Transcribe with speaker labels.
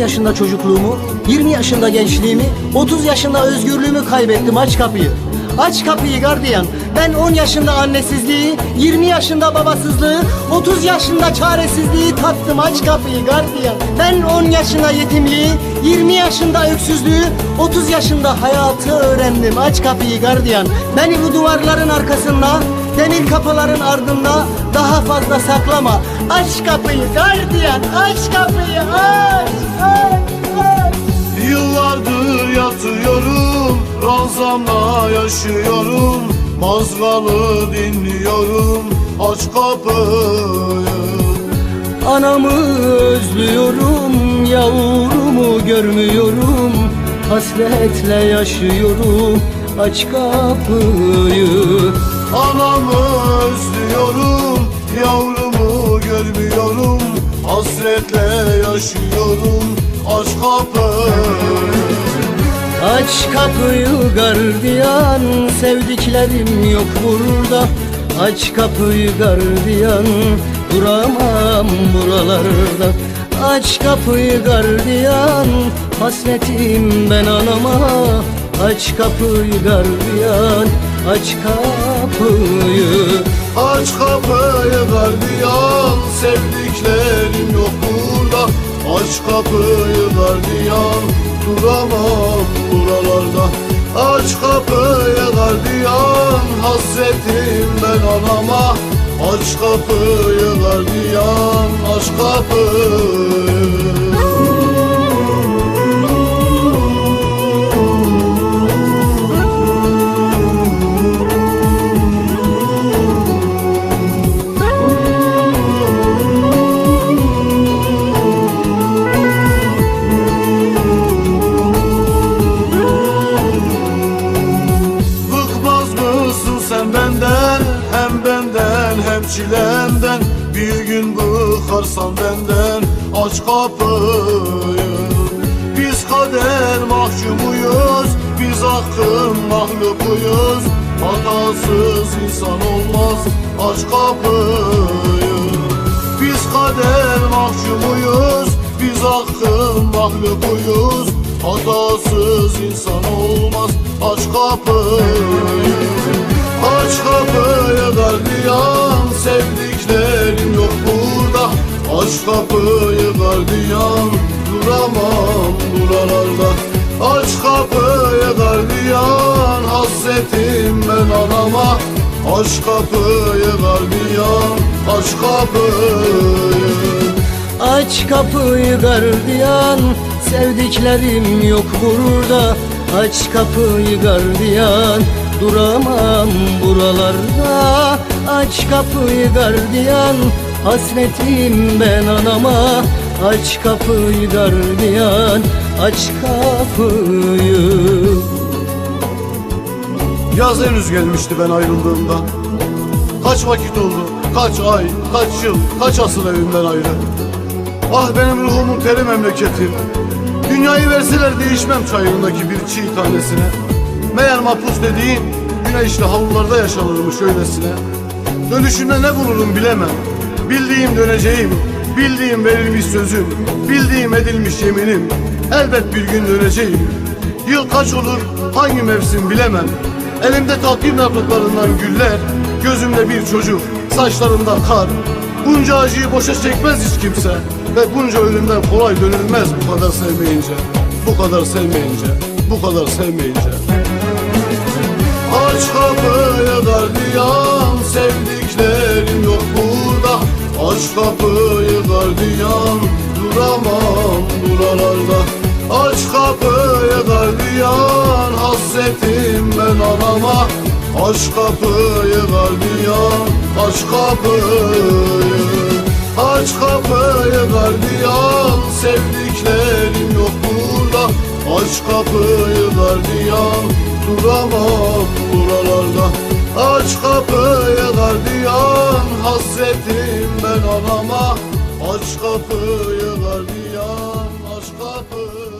Speaker 1: yaşında çocukluğumu, 20 yaşında gençliğimi, 30 yaşında özgürlüğümü kaybettim. Aç kapıyı. Aç kapıyı gardiyan. Ben 10 yaşında annesizliği, 20 yaşında babasızlığı, 30 yaşında çaresizliği tattım. Aç kapıyı gardiyan. Ben 10 yaşında yetimliği, 20 yaşında öksüzlüğü, 30 yaşında hayatı öğrendim. Aç kapıyı gardiyan. Beni bu duvarların arkasında, demir kapıların ardında daha fazla saklama. Aç kapıyı gardiyan. Aç kapıyı. Aç. Aç. Aç.
Speaker 2: Yıllardır yatıyorum Ranzamda yaşıyorum Mazgalı dinliyorum Aç kapıyı
Speaker 1: Anamı özlüyorum, yavrumu görmüyorum Hasretle yaşıyorum, aç kapıyı.
Speaker 2: Anamı özlüyorum Yavrumu görmüyorum. Hasretle yaşıyorum Aç kapıyı.
Speaker 1: Aç kapıyı gardiyan, sevdiklerim yok burada. Aç kapıyı gardiyan, duramam buralarda Aç kapıyı gardiyan, hasretim ben anama. Aç kapıyı gardiyan, aç kapıyı.
Speaker 2: Aç kapıyı gardiyan Sevdiklerim yok burada. Aç kapıyı gardiyan Duramam buralarda. Aç kapıyı gardiyan Hasretim ben anama. Aç kapıyı gardiyan Aç kapıyı çilemden Bir gün bıkarsan benden Aç kapıyı. Biz kader mahkumuyuz Biz hakkın mahlukuyuz. Hatasız insan olmaz Aç kapıyı. Biz kader mahkumuyuz Biz hakkın mahlukuyuz. Hatasız insan olmaz Aç kapıyı. Aç kapıyı gardiyan kapıyı gardiyan Duramam buralarda. Aç kapıyı gardiyan Hasretim ben anama. Aç kapıyı gardiyan Aç kapıyı.
Speaker 1: Aç kapıyı gardiyan Sevdiklerim yok burada Aç kapıyı gardiyan Duramam buralarda. Aç kapıyı gardiyan Hasretim ben anama Aç kapıyı gardiyan Aç kapıyı.
Speaker 2: Yaz henüz gelmişti ben ayrıldığımda. Kaç vakit oldu, kaç ay, kaç yıl, kaç asıl evimden ayrı. Ah benim ruhumun teri memleketim Dünyayı verseler değişmem çayırındaki bir çiğ tanesine. Meğer mahpus dediğin güneşli havlularda yaşanırmış öylesine. Dönüşünde ne bulurum bilemem Bildiğim döneceğim, bildiğim verilmiş sözüm Bildiğim edilmiş yeminim. Elbet bir gün döneceğim. Yıl kaç olur, hangi mevsim bilemem. Elimde takvim yapraklarından güller Gözümde bir çocuk, saçlarımda kar. Bunca acıyı boşa çekmez hiç kimse Ve bunca ölümden kolay dönülmez bu kadar sevmeyince. Bu kadar sevmeyince, bu kadar sevmeyince. Aç kapıyı gardiyan burada Aç kapıyı gardiyan Duramam buralarda. Aç kapıyı gardiyan Hasretim ben anama. Aç kapıyı gardiyan Aç kapıyı. Aç kapıyı gardiyan Sevdiklerim yok burada. Aç kapıyı gardiyan Duramam buralarda Aç kapıyı gardiyan Hasretim ben anama. Aç kapıyı gardiyan Aç kapıyı